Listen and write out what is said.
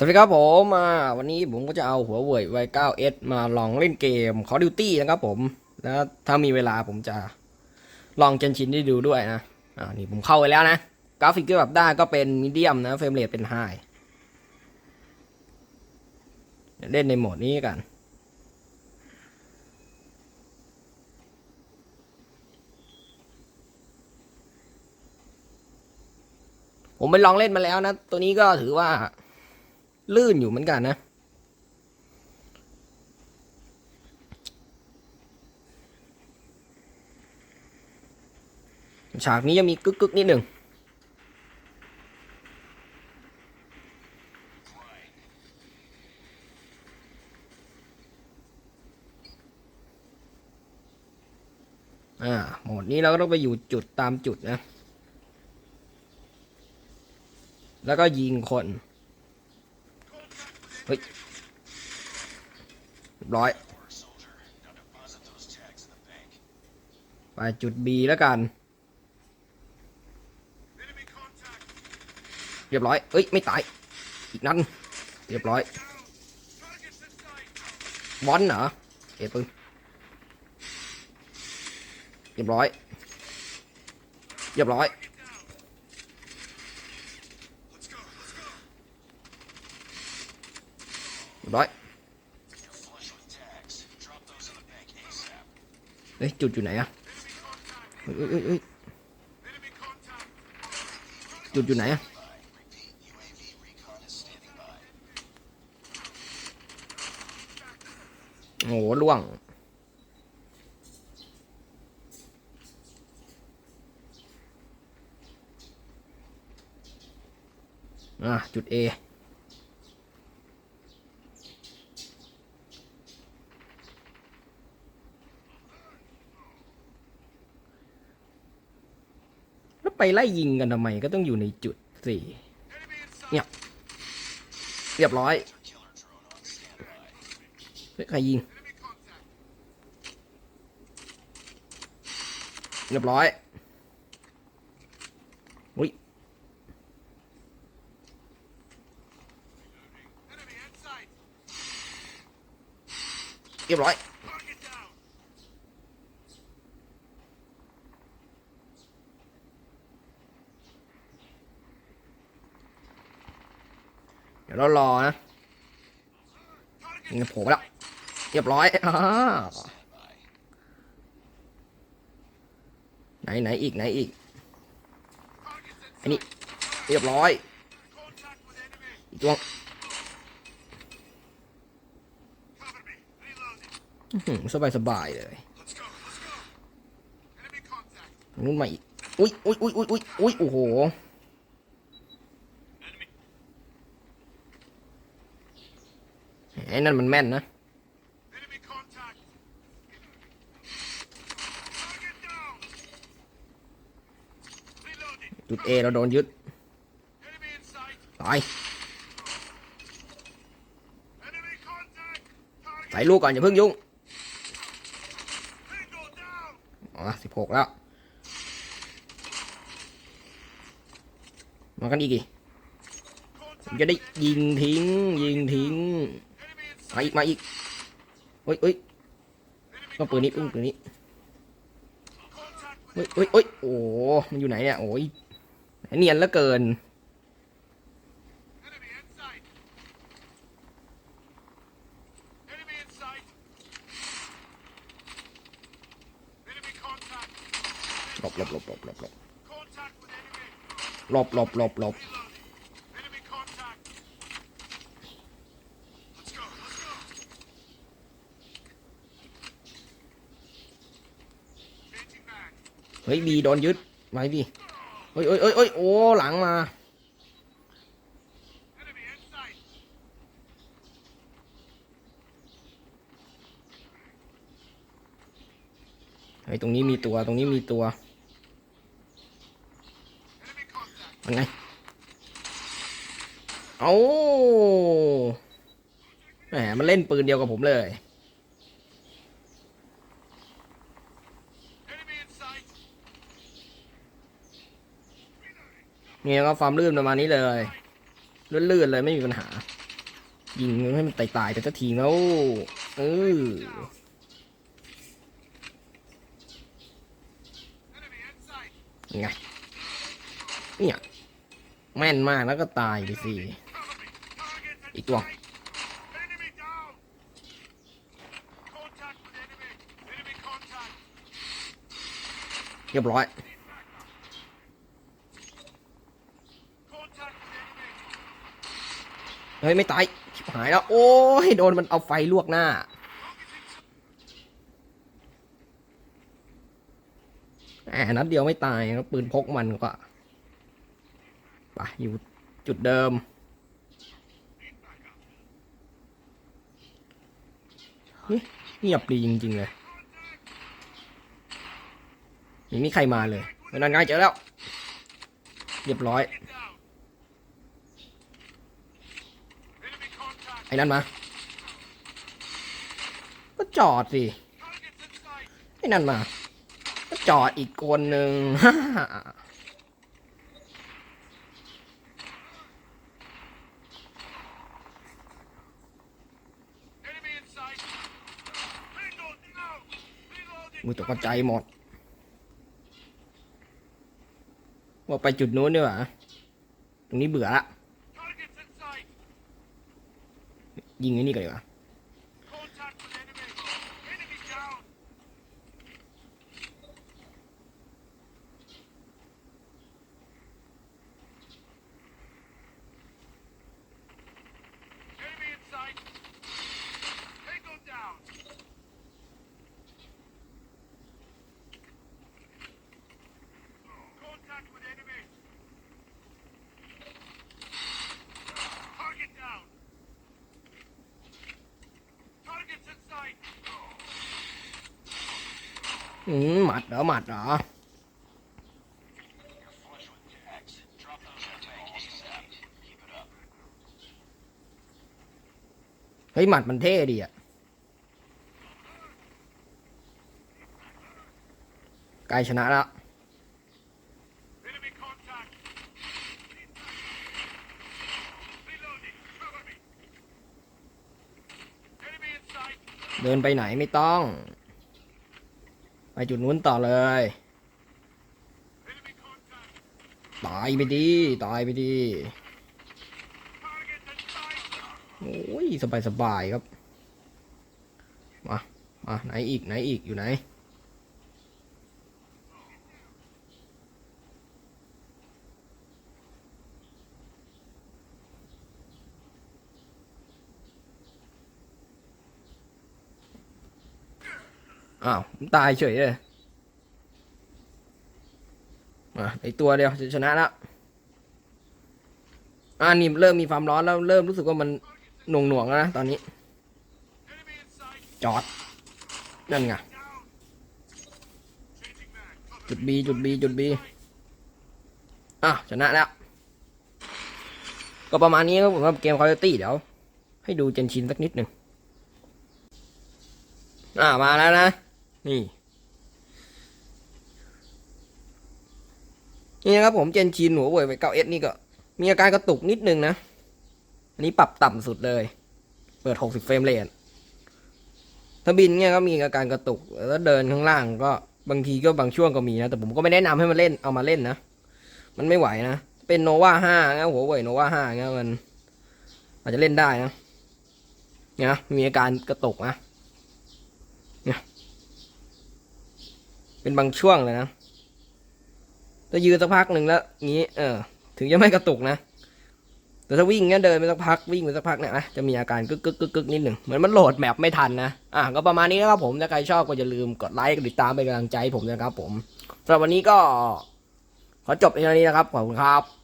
สวัสดีครับผมอ่าวันนี้ผมก็จะเอาหัวเว่ย Y9S มาลองเล่นเกม Call of Duty นะครับผม แล้วถ้ามีเวลาผมจะลองเจนชินได้ดูด้วยนะ อ่านี่ผมเข้าไปแล้วนะ กราฟิกที่แบบได้ก็เป็นมีเดียมนะเฟรมเรทเป็นไฮเล่นในโหมดนี้กัน ผมไปลองเล่นมาแล้วนะ ตัวนี้ก็ถือว่า ลื่นอยู่เหมือนกันนะ ฉากนี้จะมีกึกกึกนิดหนึ่งอ่าโหมดนี้เราก็ต้องไปอยู่จุดตามจุดนะ แล้วก็ยิงคน ฮ้ยเรียบร้อย ไปจุด B แล้วกัน เรียบร้อย เอ้ย ไม่ตาย อีกนั้น เรียบร้อย บอลเหรอเก็บปืนเรียบร้อย เรียบร้อย đói. Đấy, chuột chuột này à? Ê, ê, ê. Chuột chuột này à? Ủa luồng. À, chuột E. ไปไล่ยิงกันทำไมก็ต้องอยู่ในจุดสี่เงียบเรียบร้อยเฮ้ยใครยิง เรียบร้อยอุ้ยเรียบร้อย ดี๋ยวเรารอนะนี่โผล่มาแล้วเรียบร้อยอไหนไหนอีกไหนอีกอันนี้เรียบร้อยอีกตัวสบายสบายเลยนู้นมาอีก อุ้ยอุ้ยอุ้ยอุ้ยอุ้ยอุ้ยโอ้โห ไอ้นั่นมันแม่นนะจุด A เราโดนยึดตายใส่ลูกก่อนอย่าเพิ่งยุ่งอ๋อสิบหกแล้ว มากันอีกอีกผมจะได้ยิงทิ้ง ยิงทิ้ง มาอีกมาอีกเฮ้ยเฮ้ยต้องปืนนี้ปืนปืนนี้เฮ้ยเฮ้ยเฮ้ยโอ้มันอยู่ไหนเนี่ยโอ้ยเนียนเหลือเกินหลบหลบหลบหลบหลบหลบหลบหลบหลบหลบเฮ้ยบีโดนยึดไว้บีเฮ้ยเฮ้ยเฮ้ยเฮ้ยโอ้หลังมาเฮ้ยตรงนี้มีตัวตรงนี้มีตัวมันไงเอาแหมมันเล่นปืนเดียวกับผมเลย เนี่ยก็ความลื่นประมาณนี้เลยลื่นๆเลยไม่มีปัญหา ยิงให้มันตายๆไปสักทีแล้วเออไงเนี่ยแม่นมากแล้วก็ตายไปสิอีกตัวเรียบร้อย เฮ้ยไม่ตายหายแล้วโอ้ยโดนมันเอาไฟลวกหน้า แหมนัดเดียวไม่ตายครับปืนพกมันก็ไปอยู่จุดเดิมเฮ้ยเงียบดีจริง ๆ เลยไม่มีใครมาเลยไม่นั่นไงเจอแล้ว เรียบร้อย ไอ้นั่นมา ก็จอดสิ ไอ้นั่นมา ก็จอดอีกคนหนึ่งมือตกใจหมด ว่าไปจุดนู้นดีกว่า ตรงนี้เบื่อละ ยิงไอ้นี่ก่อนดีกว่า อืมหมัดเหรอหมัดเหรอเฮ้ยหมัดมันเท่ดีอะใกล้ชนะแล้วเดินไปไหนไม่ต้อง ไปจุดนู้นต่อเลย ตายไปดี ตายไปดีโอ้ยสบายสบายครับ มา มาไหนอีกไหนอีกอยู่ไหน อ้าวตายเฉยเลยมาไอตัวเดียวจะชนะแล้วอ่านี่เริ่มมีความร้อนแล้วเริ่มรู้สึกว่ามันหน่วงหน่วงๆแล้วนะตอนนี้ จอด นั่นไงจุดบีจุดบีจุดบีอะชนะแล้ว ก็ประมาณนี้ครับผมกับเกมคอร์ตี้เดี๋ยว ให้ดูเจนชินสักนิดหนึ่งอ่ามาแล้วนะ นี่นี่นะครับผมเจนชินหัวเว่ยไปเก้าเอสนี่ก็ มีอาการกระตุกนิดนึงนะ อันนี้ปรับต่ำสุดเลย เปิด 60 เฟรมเรทถ้าบินเนี่ยก็มีอาการกระตุก แล้วเดินข้างล่างก็บางทีก็บางช่วงก็มีนะ แต่ผมก็ไม่แนะนำให้มันเล่นเอามาเล่นนะ มันไม่ไหวนะ เป็นโนวาห้าเงี้ยหัวเว่ยโนวาห้าเงี้ยมัน อาจจะเล่นได้นะเนี่ยมีอาการกระตุกนะ เนี่ย เป็นบางช่วงเลยนะถ้ายืนสักพักหนึ่งแล้วงี้ เออ ถึงจะไม่กระตุกนะ แต่ถ้าวิ่งเงี้ยเดินไปสักพักวิ่งไปสักพักเนี่ยนะจะมีอาการกึกกึกกึกกึกนิดหนึ่งเหมือนมันโหลดแมปไม่ทันนะอะก็ประมาณนี้นะครับผมถ้าใครชอบก็อย่าลืมกดไลค์กดติดตามเป็นกำลังใจผมนะครับผมสำหรับวันนี้ก็ ขอจบในเท่านี้นะครับขอบคุณครับ